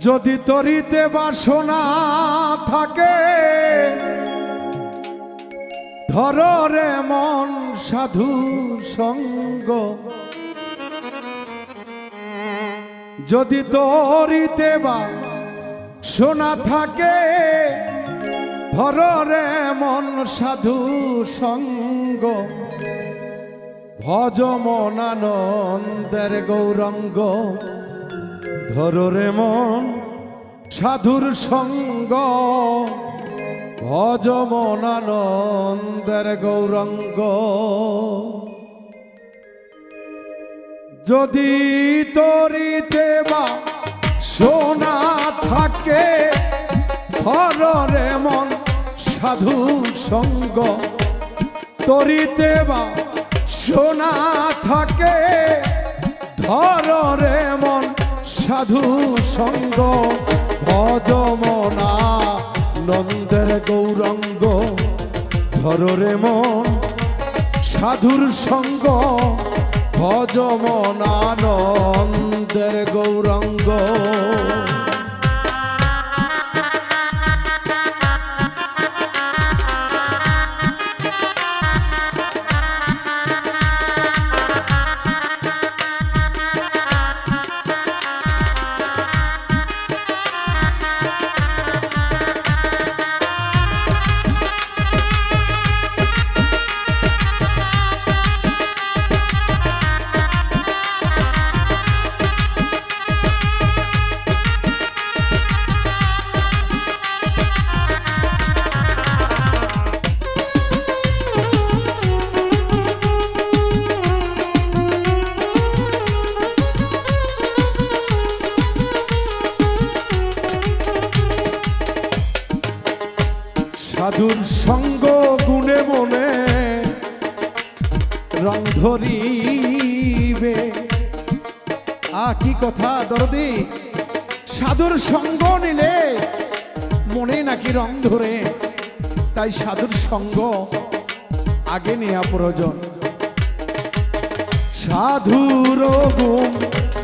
যদি তরিতে বাসনা থাকে, ধর রে মন সাধু সঙ্গ। যদি তরিতে বা সোনা থাকে, ধর রে মন সাধু সঙ্গ। ভজ মনানন্দের গৌরঙ্গ। ধর রে মন সাধুর সঙ্গ। ভজ মনানন্দের গৌরঙ্গ। যদি তরিতে বা সোনা থাকে ধর রে মন সাধু সঙ্গ। তরিতে বা সোনা থাকে ধর রে মন সাধু সঙ্গ অজমনা নন্দের গৌরঙ্গ ধর রে মন। সাধুর সঙ্গ অজমনা নন্দের গৌরঙ্গ। সাধুর সঙ্গ গুণে মনে রং ধরিবে। আ, কি কথা দরদি? সাধুর সঙ্গ নিলে মনে নাকি রং ধরে? তাই সাধুর সঙ্গ আগে নেওয়া প্রয়োজন। সাধুর গুণ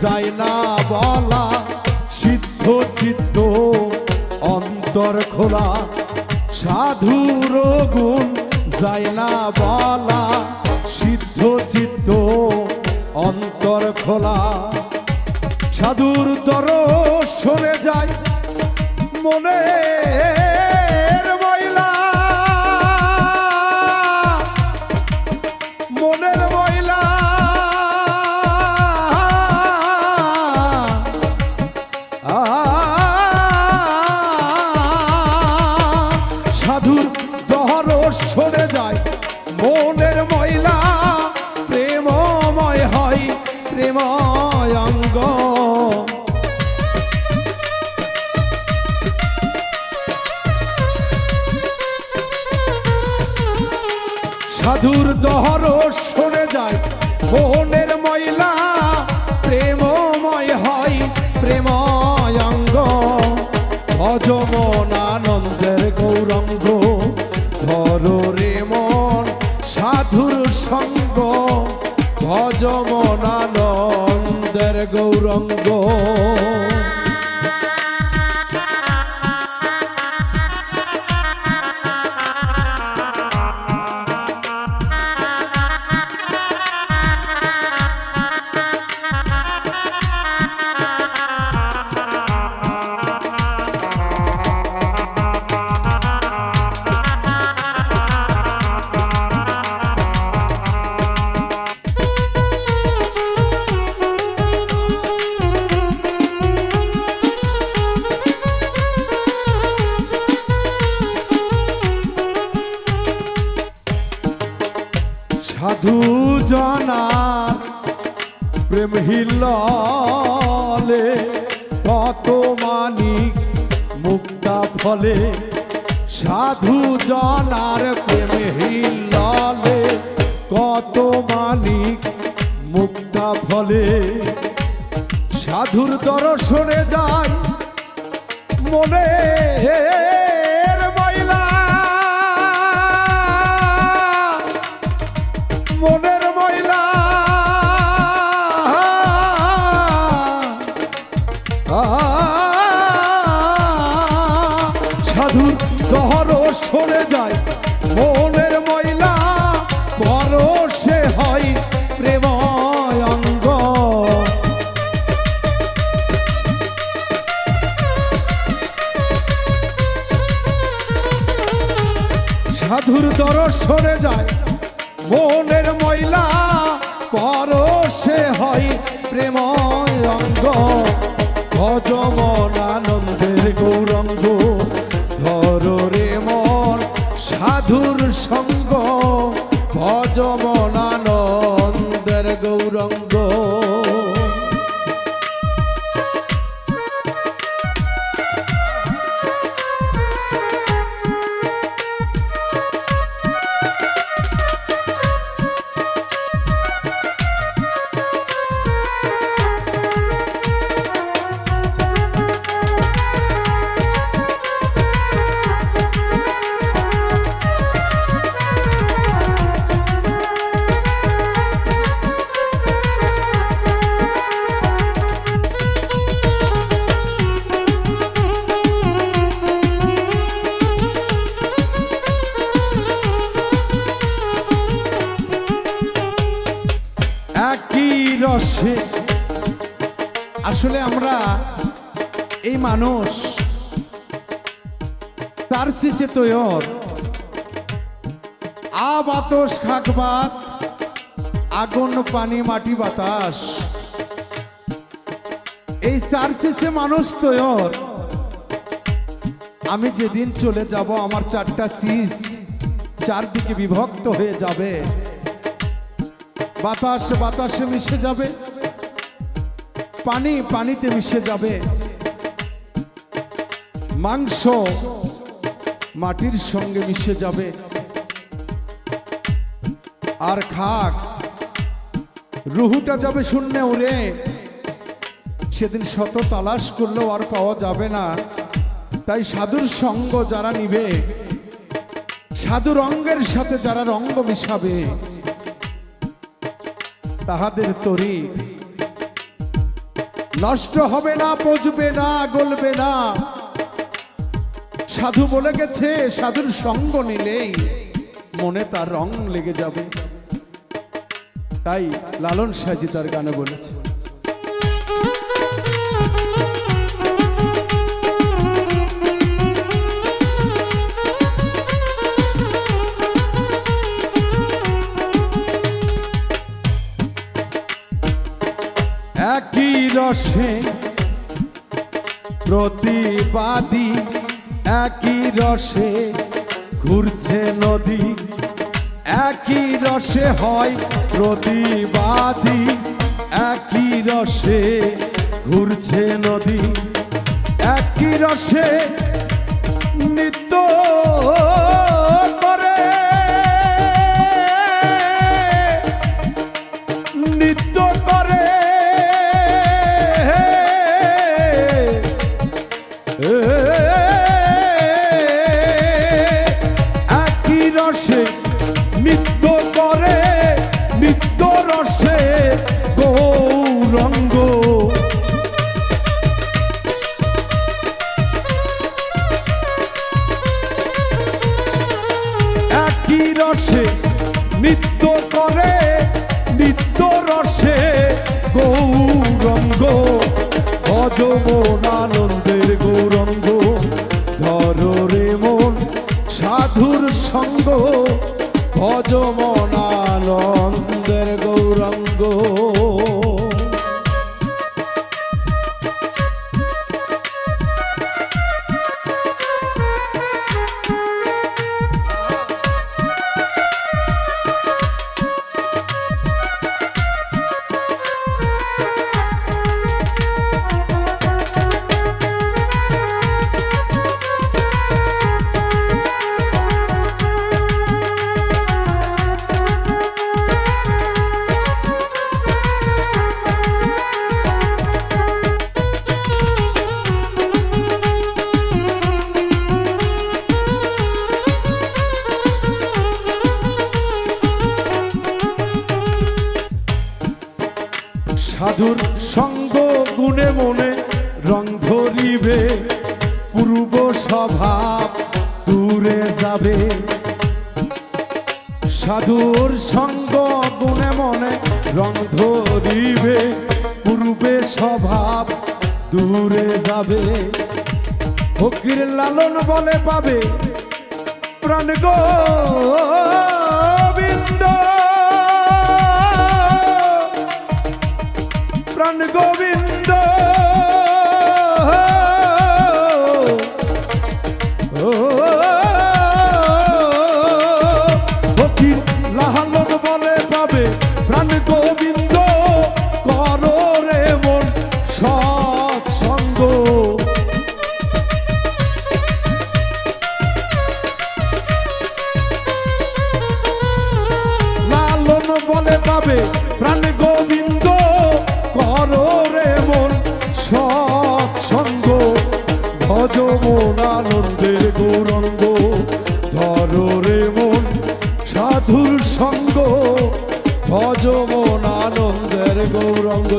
যায় না বলা, সিদ্ধ চিত্ত অন্তর খোলা। সাধুর গুণ যায় না বলা সিদ্ধ চিত্ত অন্তর খোলা। সাধুর দর সরে যায় মনে মনের ময়লা প্রেমময় হয় প্রেময়ঙ্গ। ভজমন গৌরঙ্গ ধর রে মন সঙ্গ। ভজমন আনন্দের গৌরঙ্গ। ফলে সাধু জনার প্রেম হিললে কত মানিক মুক্তা ফলে। সাধুর দর্শনে যায় মনে ময়লা। মনের সাধুর দর্শনে যায়। মনের ময়লা পরশে হয় প্রেম অঙ্গ ভজমন আনন্দের গৌরঙ্গ, ধর রে মন সাধুর সঙ্গ। ভজমন একই রসে। আসলে আমরা এই মানুষ, তার সিচে তৈর আ বাতস খাকবাত আগুন, পানি, মাটি, বাতাস। এই চার সিচে মানুষ তৈর আমি যেদিন চলে যাব, আমার চারটা চিজ চারদিকে বিভক্ত হয়ে যাবে। বাতাস, বাতাসে মিশে যাবে। পানি, পানিতে মিশে যাবে। মাংস মাটির সঙ্গে মিশে যাবে। আর খাক, রুহুটা যাবে শূন্যে উড়ে। সেদিন শত তালাশ করলেও আর পাওয়া যাবে না। তাই সাধুর সঙ্গ যারা নিবে সাধু রঙ্গের সাথে যারা রঙ্গ মিশাবে তাহাদের তরি নষ্ট হবে না, পচবে না, গলবে না। সাধু বলে গেছে, সাধুর সঙ্গ নিলেই মনে তার রং লেগে যাবে। তাই লালন সাজি তার গানে বলেছে। একই রসে প্রতিবাদী, একই রসে ঘুরছে নদী, একই রসে হয় প্রতিবাদী, একই রসে ঘুরছে নদী, একই রসে নিত্য সাধুর সঙ্গ ভজমন সাধুর সঙ্গ গুণে মনে রং ধরিবে। পূর্ব স্বভাব দূরে যাবে। সাধুর সঙ্গ গুণে মনে রং ধরিবে। পূর্বে স্বভাব দূরে যাবে। ফকির লালন বলে পাবে প্রাণ গোবিন্দ গোবিন্দ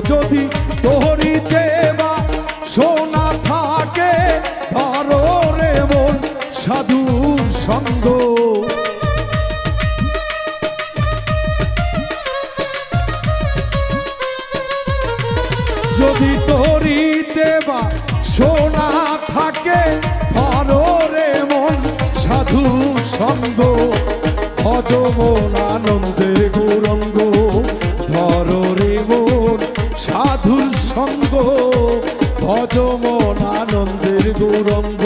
যদি তোহরিতে বা সোনা থাকে ধর রে মন সাধুর সঙ্গ। যদি তরিতে দেবা সোনা থাকে ধরে মন সাধু সঙ্গ। ভজ মন আনন্দে সাধুর ভজমন ভজ মন আনন্দের গৌরঙ্গ